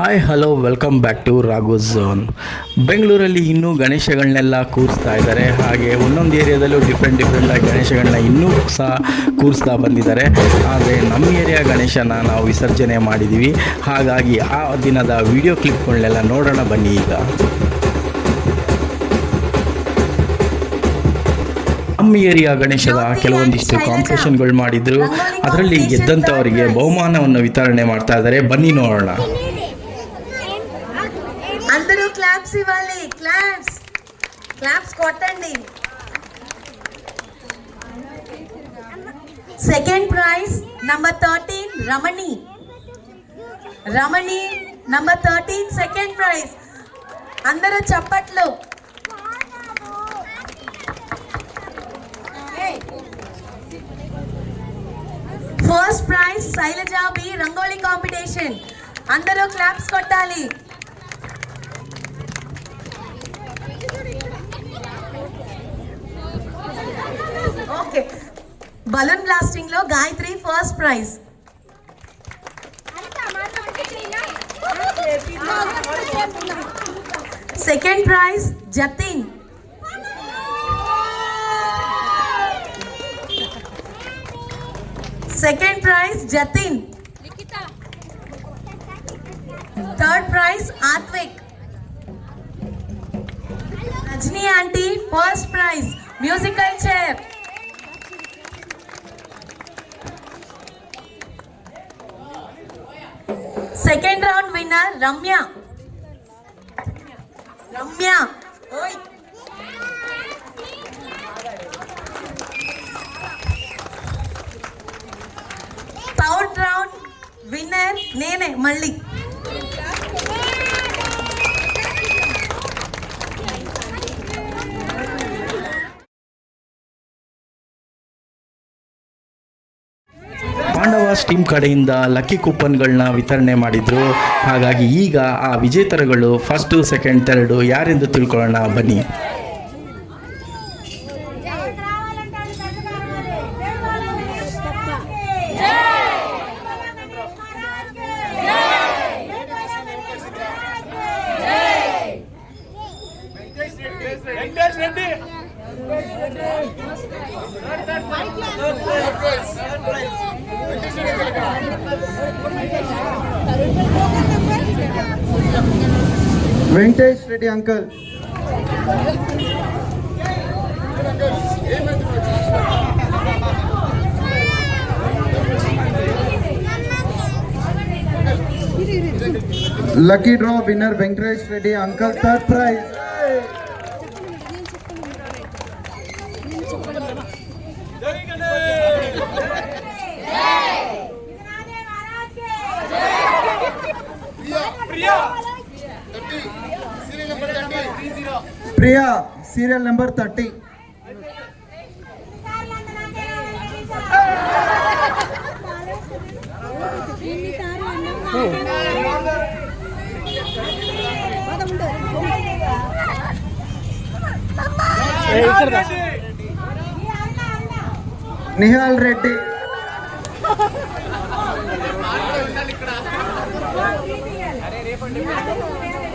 Hi hello welcome back to Raghu zone ಬೆಂಗಳೂರಲ್ಲಿ ಇನ್ನೂ ಗಣೇಶಗಳನ್ನೆಲ್ಲ ಕೂರಿಸ್ತಾ ಇದ್ದಾರೆ. ಹಾಗೆ ಒಂದೊಂದು ಏರಿಯಾದಲ್ಲೂ ಡಿಫ್ರೆಂಟ್ ಡಿಫ್ರೆಂಟ್ ಆಗಿ ಗಣೇಶಗಳನ್ನ ಇನ್ನೂ ಸಹ ಕೂರಿಸ್ತಾ ಬಂದಿದ್ದಾರೆ. ಆದರೆ ನಮ್ಮ ಏರಿಯಾ ಗಣೇಶನ ನಾವು ವಿಸರ್ಜನೆ ಮಾಡಿದ್ದೀವಿ ಹಾಗಾಗಿ ಆ ದಿನದ ವಿಡಿಯೋ ಕ್ಲಿಪ್ಗಳನ್ನೆಲ್ಲ ನೋಡೋಣ ಬನ್ನಿ ಈಗ. ನಮ್ಮ ಏರಿಯಾ ಗಣೇಶದ ಕೆಲವೊಂದಿಷ್ಟು ಕಾಂಪಿಟೇಷನ್ಗಳು ಮಾಡಿದ್ರು. ಅದರಲ್ಲಿ ಗೆದ್ದಂಥವರಿಗೆ ಬಹುಮಾನವನ್ನು ವಿತರಣೆ ಮಾಡ್ತಾ ಇದ್ದಾರೆ. ಬನ್ನಿ ನೋಡೋಣ. క్లాప్స్ ఇవ్వాలి క్లాప్స్ క్లాప్స్ కొట్టండి. Second prize number thirteen Ramani Ramani number thirteen second prize అందరూ చప్పట్లు. First prize Shailajabi rangoli competition అందరూ క్లాప్స్ కొట్టాలి. Okay balloon బ్లాస్టింగ్లో Gayatri first prize second prize Jatin second prize Jatin third prize Atvik Rajani aunty first prize musical chair second round winner Ramya Ramya ఓయ్ third round winner నేనే మళ్ళీ team ಕಡೆಯಿಂದ lucky ಕೂಪನ್ಗಳನ್ನ ವಿತರಣೆ ಮಾಡಿದ್ರು. ಹಾಗಾಗಿ ಈಗ ಆ ವಿಜೇತರಗಳು ಫಸ್ಟು ಸೆಕೆಂಡ್ ತರ್ಡು ಯಾರೆಂದು ತಿಳ್ಕೊಳ್ಳೋಣ ಬನ್ನಿ. Venkatesh Reddy uncle lucky draw winner Venkatesh Reddy uncle third prize Priya serial number thirty. Nihal Reddy.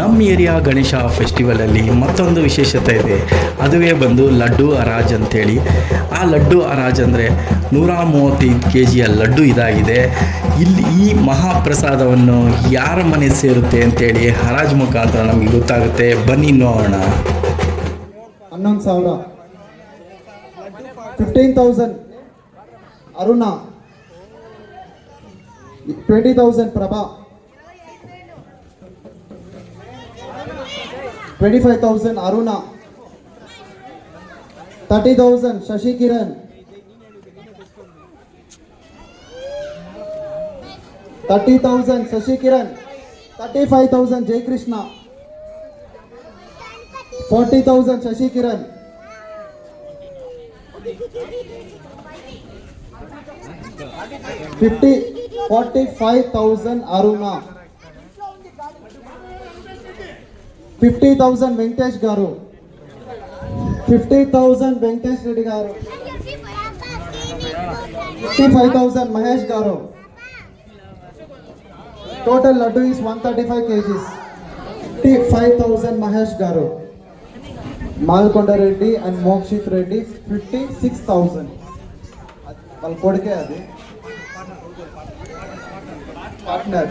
ನಮ್ಮ ಏರಿಯಾ ಗಣೇಶ ಫೆಸ್ಟಿವಲಲ್ಲಿ ಮತ್ತೊಂದು ವಿಶೇಷತೆ ಇದೆ. ಅದುವೇ ಬಂದು ಲಡ್ಡು ಅರಾಜ್ ಅಂತೇಳಿ. ಆ ಲಡ್ಡು ಅರಾಜ್ ಅಂದರೆ ನೂರ ಮೂವತ್ತೈದು ಕೆ ಜಿಯ ಲಡ್ಡು ಇದಾಗಿದೆ. ಇಲ್ಲಿ ಈ ಮಹಾಪ್ರಸಾದವನ್ನು ಯಾರ ಮನೆ ಸೇರುತ್ತೆ ಅಂತೇಳಿ ಹರಾಜ್ ಮುಖಾಂತರ ನಮಗೆ ಗೊತ್ತಾಗುತ್ತೆ. ಬನ್ನಿ ನೋಡೋಣ. ಹನ್ನೊಂದು ಸಾವಿರ. Fifteen thousand Aruna. Twenty thousand Prabha. Twenty five thousand Aruna thirty thousand Shashi Kiran thirty thousand Shashi Kiran thirty five thousand Jayakrishna forty thousand Shashi Kiran fifty forty five thousand Aruna fifty thousand Venkatesh garu. Fifty thousand Venkatesh Reddy గారు. Fifty five thousand Mahesh garu. Total laddu is one thirty five kgs. Fifty five thousand Mahesh garu. Malkonda Reddy and Mokshith Reddy fifty six thousand. వాళ్ళ కొడుకే అది. Partner.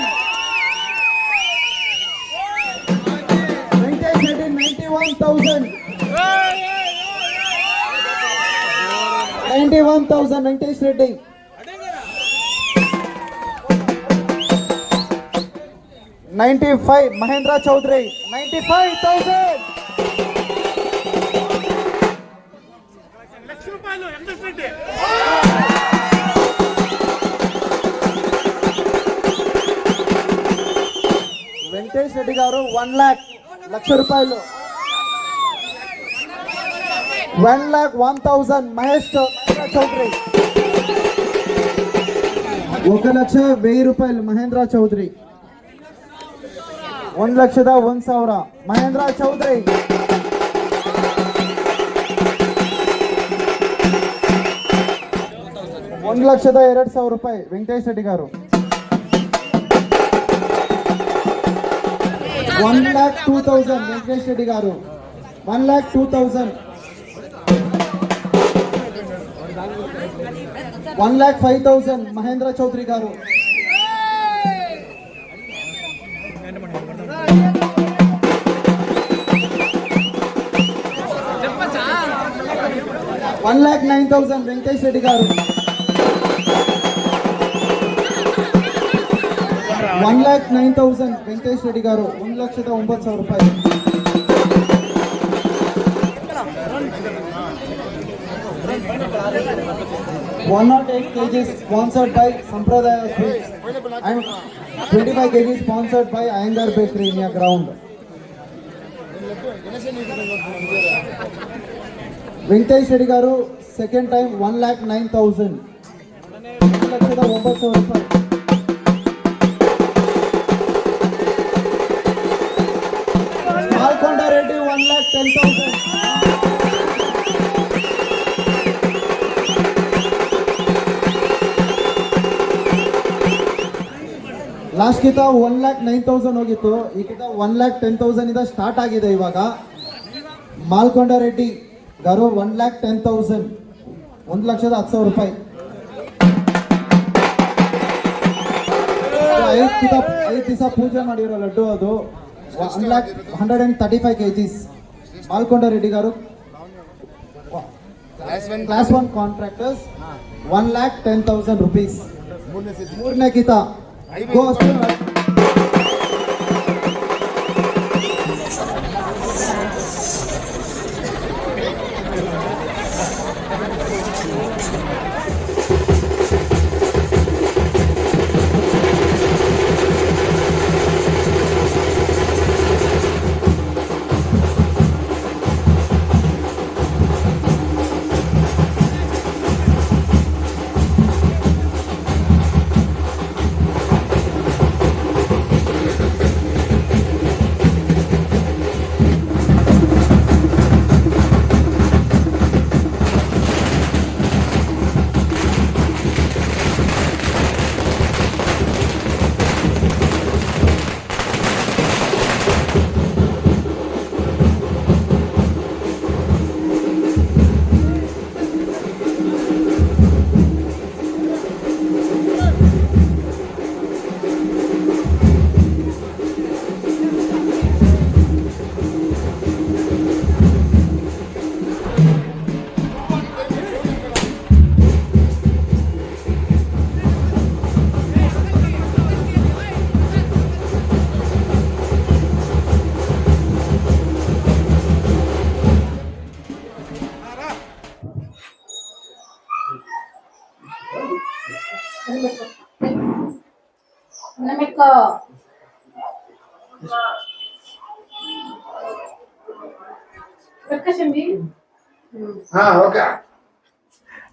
One thousand ninety one thousand Venkatesh Reddy ninety five Mahendra Chowdary ninety five thousand Venkatesh Reddy garu one lakh లక్ష రూపాయలు. one lakh one thousand Mahesh చౌ- మహేంద్ర చౌదరి ఒక ಲಕ್ಷ వెయ్యి ರೂಪಾಯಿ ಮಹೇಂದ್ರ ಚೌಧರಿ ಒಂದ್ ಲಕ್ಷದ ಒಂದ್ ಸಾವಿರ ಮಹೇಂದ್ರ ಚೌಧರಿ ಒಂದ್ ಲಕ್ಷದ ಎರಡ್ ಸಾವಿರ ರೂಪಾಯಿ Venkatesh Reddy garu one lakh two thousand Venkatesh Reddy garu one lakh two thousand one lakh five thousand Mahendra Chowdary garu one lakh nine thousand Venkatesh Reddy garu one lakh nine thousand Venkatesh Reddy garu ಒಂದು ಲಕ್ಷದ ಒಂಬತ್ತು ಸಾವಿರ ರೂಪಾಯಿ 108 kg sponsored by Sampradaya Sweets and 25 kg sponsored by Iyengar Bakery in your ground. Venkatesh Reddy garu second time one lakh nine thousand లక్షల last ಗಿಂತ one lakh nine thousand ಹೋಗಿತ್ತು. ಈಗಿಂತ one lakh ten thousand ಇಂದ ಸ್ಟಾರ್ಟ್ ಆಗಿದೆ ಇವಾಗ. Malkonda Reddy garu one lakh ten thousand ಒಂದು ಲಕ್ಷದ ಹತ್ತು ಸಾವಿರ ರೂಪಾಯಿ. ಐದು ದಿವಸ ಐದು ದಿವಸ ಪೂಜೆ ಮಾಡಿರೋ ಲಡ್ಡು ಅದು. One lakh hundred and thirty five kgs Malkonda Reddy garu. Class one contractors one lakh ten thousand rupees ಮೂರನೇ ಗೀತ Thank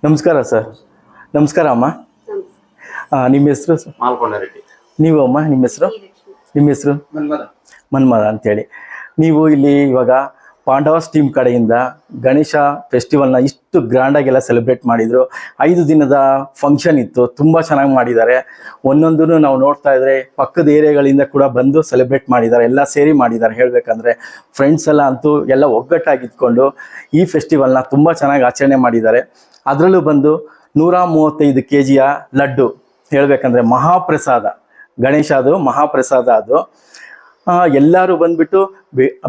ನಮಸ್ಕಾರ ಸರ್. ನಮಸ್ಕಾರ ಅಮ್ಮ. ನಿಮ್ಮ ಹೆಸರು ಸರ್? ಮಾಲ್ಕೊಂಡ ನೀವು ಅಮ್ಮ ನಿಮ್ಮ ಹೆಸರು? ನಿಮ್ಮ ಹೆಸರು? ಮನ್ಮದ. ಮನ್ಮದ ಅಂತೇಳಿ. ನೀವು ಇಲ್ಲಿ ಇವಾಗ ಪಾಂಡವಾಸ್ ಟೀಮ್ ಕಡೆಯಿಂದ ಗಣೇಶ ಫೆಸ್ಟಿವಲ್ನ ಇಷ್ಟು ಗ್ರ್ಯಾಂಡಾಗೆಲ್ಲ ಸೆಲೆಬ್ರೇಟ್ ಮಾಡಿದರು. ಐದು ದಿನದ ಫಂಕ್ಷನ್ ಇತ್ತು, ತುಂಬ ಚೆನ್ನಾಗಿ ಮಾಡಿದ್ದಾರೆ. ಒಂದೊಂದನ್ನು ನಾವು ನೋಡ್ತಾ ಇದ್ರೆ ಪಕ್ಕದ ಏರಿಯಾಗಳಿಂದ ಕೂಡ ಬಂದು ಸೆಲೆಬ್ರೇಟ್ ಮಾಡಿದ್ದಾರೆ, ಎಲ್ಲ ಸೇರಿ ಮಾಡಿದ್ದಾರೆ. ಹೇಳಬೇಕಂದ್ರೆ ಫ್ರೆಂಡ್ಸ್ ಎಲ್ಲ ಅಂತೂ ಎಲ್ಲ ಒಗ್ಗಟ್ಟಾಗಿದ್ಕೊಂಡು ಈ ಫೆಸ್ಟಿವಲ್ನ ತುಂಬ ಚೆನ್ನಾಗಿ ಆಚರಣೆ ಮಾಡಿದ್ದಾರೆ. ಅದರಲ್ಲೂ ಬಂದು ನೂರ ಮೂವತ್ತೈದು ಕೆ ಜಿಯ ಲಡ್ಡು, ಹೇಳಬೇಕಂದ್ರೆ ಮಹಾಪ್ರಸಾದ, ಗಣೇಶ ಅದು, ಮಹಾಪ್ರಸಾದ ಅದು. ಎಲ್ಲರೂ ಬಂದ್ಬಿಟ್ಟು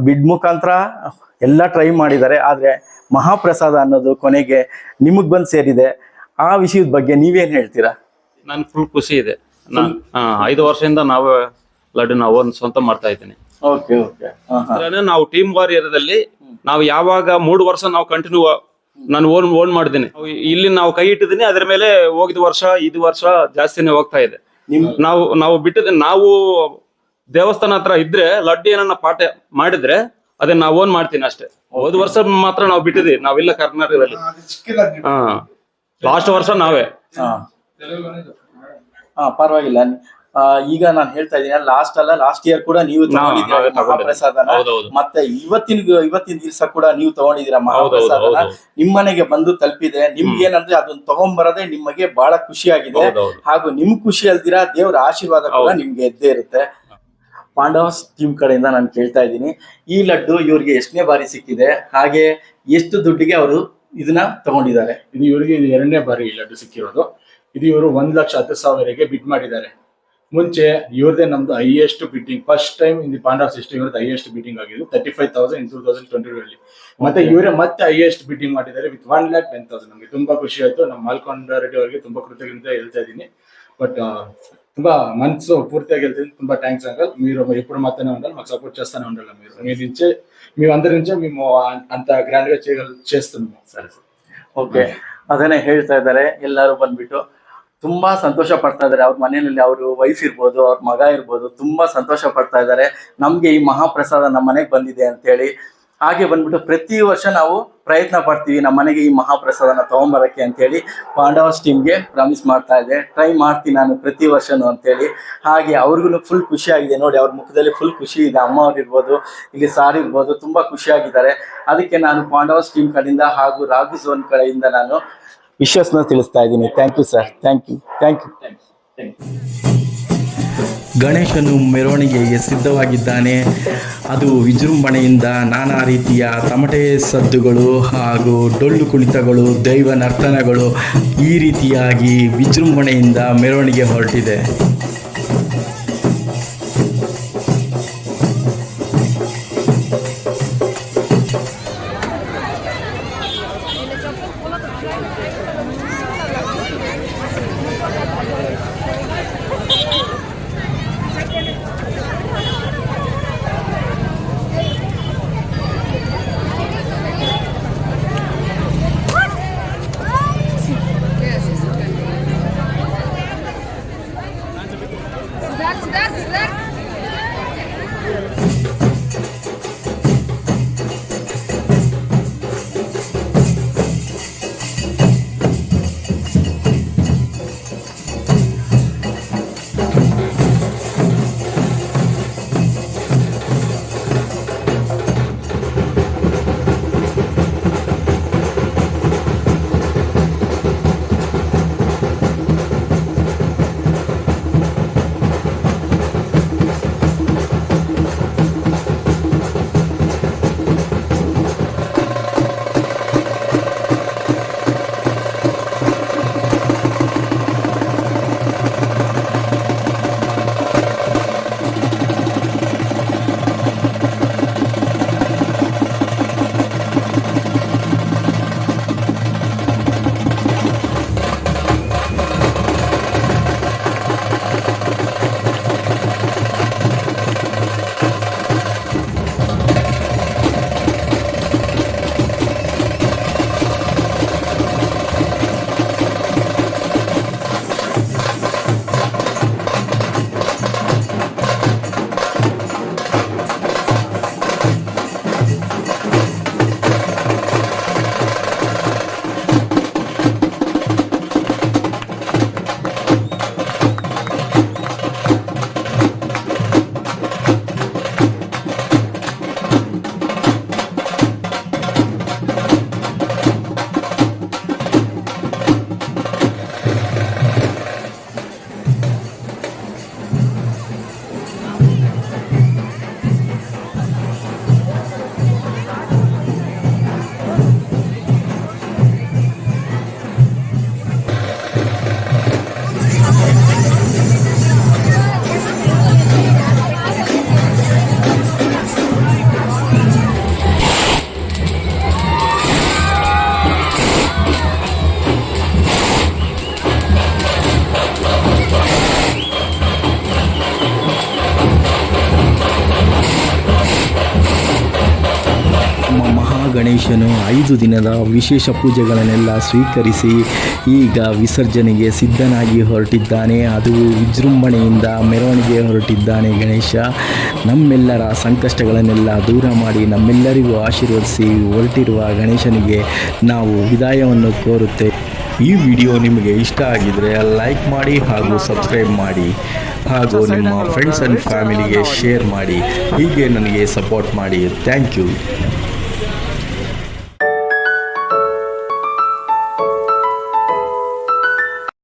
ಬಿಡ್ ಮುಖಾಂತರ ಎಲ್ಲ ಟ್ರೈ ಮಾಡಿದ್ದಾರೆ ಆದರೆ ಮಹಾಪ್ರಸಾದ ಅನ್ನೋದು ಕೊನೆಗೆ ನಿಮಗೆ ಬಂದು ಸೇರಿದೆ. ಆ ವಿಷಯದ ಬಗ್ಗೆ ನೀವೇನು ಹೇಳ್ತೀರಾ? ನನ್ ಫುಲ್ ಖುಷಿ ಇದೆ. ನಾನು ಆ, ಐದು ವರ್ಷದಿಂದ ನಾವು ಲಡ್ಡು ನಾವು ಒಂದು ಸ್ವಂತ ಮಾಡ್ತಾ ಇದ್ದೀನಿ. ಓಕೆ ಓಕೆ ಅದ್ರಲ್ಲಿ ನಾವು ಟೀಮ್ ವಾರಿಯರ್ದಲ್ಲಿ ನಾವು ಯಾವಾಗ ಮೂರು ವರ್ಷ ನಾವು ಕಂಟಿನ್ಯೂ ನಾನು ಓನ್ ಓನ್ ಮಾಡಿದ್ದೀನಿ ಇಲ್ಲಿ ನಾವು ಕೈ ಇಟ್ಟಿದ್ದೀನಿ ಅದ್ರ ಮೇಲೆ ಹೋಗಿದ ವರ್ಷ ಇದು ವರ್ಷ ಜಾಸ್ತಿನೇ ಹೋಗ್ತಾ ಇದೆ. ನಾವು ನಾವು ಬಿಟ್ಟಿದ್ದೆ ನಾವು ದೇವಸ್ಥಾನ ಹತ್ರ ಇದ್ರೆ ಲಡ್ಡು ಏನನ್ನ ಪಾಠ ಮಾಡಿದ್ರೆ ಅದನ್ನ ನಾವು ಓನ್ ಮಾಡ್ತೀನಿ ಅಷ್ಟೇ. ಹೋದ ವರ್ಷ ಮಾತ್ರ ನಾವು ಬಿಟ್ಟಿದ್ವಿ. ನಾವಿಲ್ಲ ಕರ್ನಾಟಕದಲ್ಲಿ. ಹಾ ಲಾಸ್ಟ್ ವರ್ಷ ನಾವೇ. ಹಾ. ಹಾಂ ಪರವಾಗಿಲ್ಲ. ಆ, ಈಗ ನಾನು ಹೇಳ್ತಾ ಇದ್ದೀನಿ ಲಾಸ್ಟ್ ಅಲ್ಲ ಲಾಸ್ಟ್ ಇಯರ್ ಕೂಡ ನೀವು ತಗೊಂಡಿದ್ದೀರಾ ನಾವೇ ತಗೊಂಡಿದ್ದೀವಿ. ಮಹಾಪ್ರಸಾದನ? ಹೌದೌದು. ಮತ್ತೆ ಇವತ್ತಿನ ಇವತ್ತಿನ ದಿವಸ ಕೂಡ ನೀವು ತಗೊಂಡಿದ್ದೀರಾ ಮಹಾಪ್ರಸಾದನ? ಹೌದೌದು. ನಿಮ್ಮ ಮನೆಗೆ ಬಂದು ತಲುಪಿದೆ. ನಿಮ್ಗೆ ಏನಂದ್ರೆ ಅದನ್ನ ತಗೊಂಡ್ಬರದೆ ನಿಮಗೆ ಬಹಳ ಖುಷಿಯಾಗಿದೆ. ಹೌದೌದು. ಹಾಗೂ ನಿಮ್ ಖುಷಿ ಅಲ್ದಿರಾ ದೇವರ ಆಶೀರ್ವಾದ ಕೂಡ ಹೌದು. ನಿಮ್ಗೆ ಎದ್ದೇ ಇರುತ್ತೆ. ಪಾಂಡವಸ್ ಟೀಮ್ ಕಡೆಯಿಂದ ನಾನು ಕೇಳ್ತಾ ಇದ್ದೀನಿ. ಈ ಲಡ್ಡು ಇವ್ರಿಗೆ ಎಷ್ಟನೇ ಬಾರಿ ಸಿಕ್ಕಿದೆ ಹಾಗೆ ಎಷ್ಟು ದುಡ್ಡಿಗೆ ಅವರು ಇದನ್ನ ತಗೊಂಡಿದ್ದಾರೆ? ಇದು ಇವರಿಗೆ ಇದು ಎರಡನೇ ಬಾರಿ ಈ ಲಡ್ಡು ಸಿಕ್ಕಿರೋದು. ಇದು ಇವರು ಒಂದ್ ಲಕ್ಷ ಹತ್ತು ಸಾವಿರಗೆ ಬಿಡ್ ಮಾಡಿದ್ದಾರೆ. ಮುಂಚೆ ಇವ್ರದೇ ನಮ್ದು highest bidding first time in the Pandav system ಇವ್ರದ್ದು ಹೈಯೆಸ್ಟ್ ಬಿಟ್ಟಿಂಗ್ ಆಗಿದ್ದು thirty five thousand in two thousand twenty ಅಲ್ಲಿ. ಮತ್ತೆ ಇವರೇ ಮತ್ತೆ ಹೈಯೆಸ್ಟ್ ಬಿಟ್ಟಿಂಗ್ ಮಾಡಿದ್ದಾರೆ with one lakh ten thousand ನಮಗೆ ತುಂಬಾ ಖುಷಿ ಆಯ್ತು. ನಮ್ಮ ಮಾಲ್ಕೊಂಡ ರೆಡ್ಡಿ ಅವರಿಗೆ ತುಂಬಾ ಕೃತಜ್ಞತೆ ಹೇಳ್ತಾ ಇದ್ದೀನಿ. బట్ ತುಂಬಾ మనసు పూర్తిగా వెళ్తుంది ತುಂಬಾ థ్యాంక్స్ అంకల్ మీరు ఎప్పుడు మాత్రమే ఉండాలి మాకు సపోర్ట్ చేస్తానే ఉండాలి మీరు మీ నుంచే మీ అందరి నుంచే మేము అంత గ్రాండ్ గా చేయగల చేస్తున్నాము ಸರಿ ಸರಿ ಓಕೆ ಅದನ್ನೇ ಹೇಳ್ತಾ ಇದ್ದಾರೆ ಎಲ್ಲರೂ ಬಂದ್ಬಿಟ್ಟು ತುಂಬಾ ಸಂತೋಷ ಪಡ್ತಾ ಇದ್ದಾರೆ ಅವ್ರ ಮನೆಯಲ್ಲಿ ಅವರು ವೈಫ್ ಇರ್ಬೋದು ಅವ್ರ ಮಗ ಇರ್ಬೋದು ತುಂಬಾ ಸಂತೋಷ ಪಡ್ತಾ ಇದ್ದಾರೆ ನಮ್ಗೆ ಈ ಮಹಾಪ್ರಸಾದ ನಮ್ಮ ಮನೆಗೆ ಬಂದಿದೆ ಅಂತೇಳಿ ಹಾಗೆ ಬಂದ್ಬಿಟ್ಟು ಪ್ರತಿ ವರ್ಷ ನಾವು ಪ್ರಯತ್ನ ಪಡ್ತೀವಿ ನಮ್ಮ ಮನೆಗೆ ಈ ಮಹಾಪ್ರಸಾದನ ತಗೊಂಬರಕ್ಕೆ ಅಂತೇಳಿ ಪಾಂಡವಸ್ ಟೀಮ್ಗೆ ಪ್ರಾಮಿಸ್ ಮಾಡ್ತಾ ಇದೆ. ಟ್ರೈ ಮಾಡ್ತೀನಿ ನಾನು ಪ್ರತಿ ವರ್ಷನೂ ಅಂತೇಳಿ. ಹಾಗೆ ಅವ್ರಿಗೂ ಫುಲ್ ಖುಷಿಯಾಗಿದೆ ನೋಡಿ, ಅವ್ರ ಮುಖದಲ್ಲಿ ಫುಲ್ ಖುಷಿ ಇದೆ. ಅಮ್ಮ ಅವ್ರಿರ್ಬೋದು, ಇಲ್ಲಿ ಸಾರ್ ಇರ್ಬೋದು, ತುಂಬ ಖುಷಿಯಾಗಿದ್ದಾರೆ ಅದಕ್ಕೆ ನಾನು ಪಾಂಡವಸ್ ಟೀಮ್ ಕಡೆಯಿಂದ ಹಾಗೂ ರಾಘು ಝೋನ್ ಕಡೆಯಿಂದ ನಾನು ವಿಶ್ವಾಸನ ತಿಳಿಸ್ತಾ ಇದ್ದೀನಿ. Thank you sir thank you thank you thank you ಗಣೇಶನು ಮೆರವಣಿಗೆಗೆ ಸಿದ್ಧವಾಗಿದ್ದಾನೆ. ಅದು ವಿಜೃಂಭಣೆಯಿಂದ ನಾನಾ ರೀತಿಯ ತಮಟೆ ಸದ್ದುಗಳು ಹಾಗೂ ಡೊಳ್ಳು ಕುಣಿತಗಳು, ದೈವ ನರ್ತನಗಳು ಈ ರೀತಿಯಾಗಿ ವಿಜೃಂಭಣೆಯಿಂದ ಮೆರವಣಿಗೆ ಹೊರಟಿದೆ. ಐದು ದಿನದ ವಿಶೇಷ ಪೂಜೆಗಳನ್ನೆಲ್ಲ ಸ್ವೀಕರಿಸಿ ಈಗ ವಿಸರ್ಜನೆಗೆ ಸಿದ್ಧನಾಗಿ ಹೊರಟಿದ್ದಾನೆ. ಅದು ವಿಜೃಂಭಣೆಯಿಂದ ಮೆರವಣಿಗೆ ಹೊರಟಿದ್ದಾನೆ ಗಣೇಶ. ನಮ್ಮೆಲ್ಲರ ಸಂಕಷ್ಟಗಳನ್ನೆಲ್ಲ ದೂರ ಮಾಡಿ ನಮ್ಮೆಲ್ಲರಿಗೂ ಆಶೀರ್ವದಿಸಿ ಹೊರಟಿರುವ ಗಣೇಶನಿಗೆ ನಾವು ವಿದಾಯವನ್ನು ಕೋರುತ್ತೆ ಈ ವಿಡಿಯೋ ನಿಮಗೆ ಇಷ್ಟ ಆಗಿದರೆ ಲೈಕ್ ಮಾಡಿ ಹಾಗೂ ಸಬ್ಸ್ಕ್ರೈಬ್ ಮಾಡಿ ಹಾಗೂ ನಿಮ್ಮ ಫ್ರೆಂಡ್ಸ್ ಆ್ಯಂಡ್ ಫ್ಯಾಮಿಲಿಗೆ ಶೇರ್ ಮಾಡಿ. ಹೀಗೆ ನನಗೆ ಸಪೋರ್ಟ್ ಮಾಡಿ. Thank you